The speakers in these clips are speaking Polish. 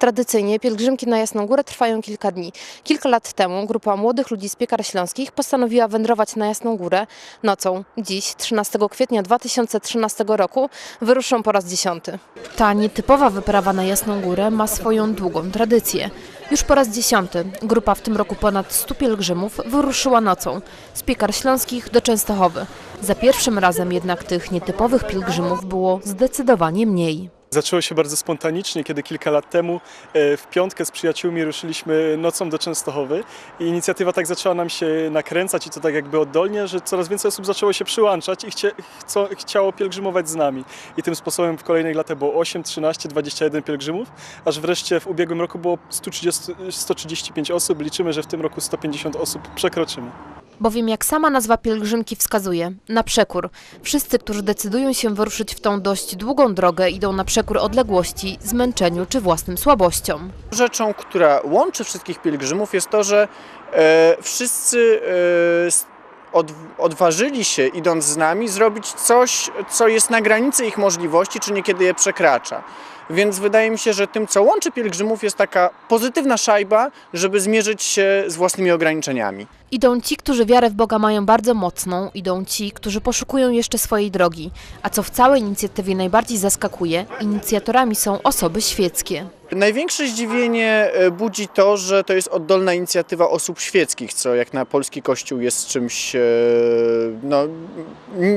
Tradycyjnie pielgrzymki na Jasną Górę trwają kilka dni. Kilka lat temu grupa młodych ludzi z Piekar Śląskich postanowiła wędrować na Jasną Górę nocą. Dziś, 13 kwietnia 2013 roku, wyruszą po raz dziesiąty. Ta nietypowa wyprawa na Jasną Górę ma swoją długą tradycję. Już po raz dziesiąty grupa w tym roku ponad 100 pielgrzymów wyruszyła nocą z Piekar Śląskich do Częstochowy. Za pierwszym razem jednak tych nietypowych pielgrzymów było zdecydowanie mniej. Zaczęło się bardzo spontanicznie, kiedy kilka lat temu e, w piątkę z przyjaciółmi ruszyliśmy nocą do Częstochowy i inicjatywa tak zaczęła nam się nakręcać i to tak jakby oddolnie, że coraz więcej osób zaczęło się przyłączać i chcie, chcą, chciało pielgrzymować z nami. I tym sposobem w kolejnych latach było 8, 13, 21 pielgrzymów, aż wreszcie w ubiegłym roku było 130, 135 osób. Liczymy, że w tym roku 150 osób przekroczymy. Bowiem jak sama nazwa pielgrzymki wskazuje, na przekór. Wszyscy, którzy decydują się wyruszyć w tą dość długą drogę, idą na przekór odległości, zmęczeniu czy własnym słabościom. Rzeczą, która łączy wszystkich pielgrzymów jest to, że e, wszyscy e, odważyli się, idąc z nami, zrobić coś, co jest na granicy ich możliwości, czy niekiedy je przekracza. Więc wydaje mi się, że tym, co łączy pielgrzymów, jest taka pozytywna szajba, żeby zmierzyć się z własnymi ograniczeniami. Idą ci, którzy wiarę w Boga mają bardzo mocną, idą ci, którzy poszukują jeszcze swojej drogi. A co w całej inicjatywie najbardziej zaskakuje, inicjatorami są osoby świeckie. Największe zdziwienie e, budzi to, że to jest oddolna inicjatywa osób świeckich, co jak na polski kościół jest czymś e, no,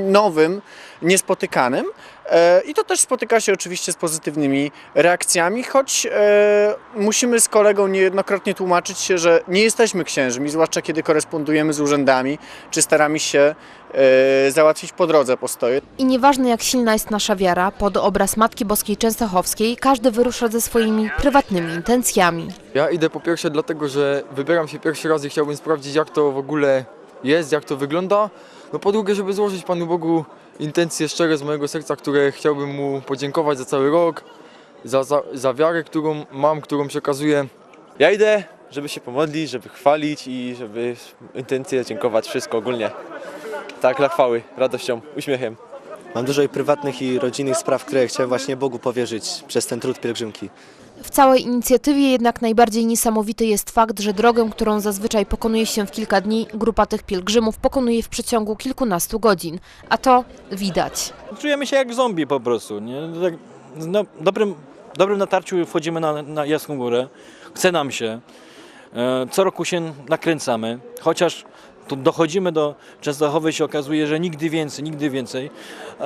nowym, niespotykanym. E, I to też spotyka się oczywiście z pozytywnymi reakcjami, choć e, musimy z kolegą niejednokrotnie tłumaczyć się, że nie jesteśmy księżmi, zwłaszcza kiedy korespondujemy z urzędami, czy staramy się e, załatwić po drodze postoje. I nieważne jak silna jest nasza wiara, pod obraz Matki Boskiej Częstochowskiej każdy wyrusza ze swoimi prywatnymi intencjami. Ja idę po pierwsze dlatego, że wybieram się pierwszy raz i chciałbym sprawdzić jak to w ogóle jest, jak to wygląda. No po drugie, żeby złożyć Panu Bogu intencje szczere z mojego serca, które chciałbym Mu podziękować za cały rok, za, za, za wiarę, którą mam, którą przekazuję. Ja idę, żeby się pomodlić, żeby chwalić i żeby intencje dziękować, wszystko ogólnie. Tak, dla chwały, radością, uśmiechem. Mam dużo i prywatnych i rodzinnych spraw, które chciałem właśnie Bogu powierzyć przez ten trud pielgrzymki. W całej inicjatywie jednak najbardziej niesamowity jest fakt, że drogę, którą zazwyczaj pokonuje się w kilka dni, grupa tych pielgrzymów pokonuje w przeciągu kilkunastu godzin. A to widać. Czujemy się jak zombie po prostu. Nie? Tak, no, dobrym, dobrym natarciu wchodzimy na, na Jasną Górę. Chce nam się. E, Co roku się nakręcamy, chociaż tu dochodzimy do Częstochowy się okazuje, że nigdy więcej, nigdy więcej.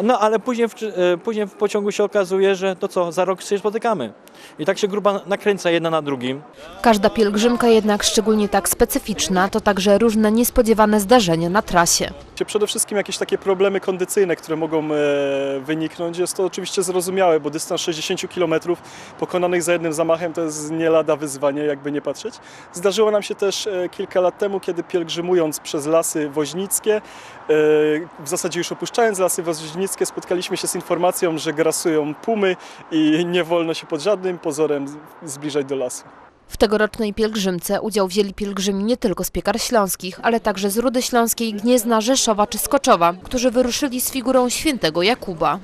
No ale później w, e, później w pociągu się okazuje, że to co, za rok się spotykamy. I tak się grupa nakręca jedna na drugim. Każda pielgrzymka jednak szczególnie tak specyficzna, to także różne niespodziewane zdarzenia na trasie. Przede wszystkim jakieś takie problemy kondycyjne, które mogą e, wyniknąć. Jest to oczywiście zrozumiałe, bo dystans 60 km pokonanych za jednym zamachem to jest nie lada wyzwanie, jakby nie patrzeć. Zdarzyło nam się też e, kilka lat temu, kiedy pielgrzymując przez lasy woźnickie, e, w zasadzie już opuszczając lasy woźnickie, spotkaliśmy się z informacją, że grasują pumy i nie wolno się pod żadnym pozorem zbliżać do lasu. W tegorocznej pielgrzymce udział wzięli pielgrzymi nie tylko z Piekar Śląskich, ale także z Rudy Śląskiej, Gniezna, Rzeszowa czy Skoczowa, którzy wyruszyli z figurą świętego Jakuba.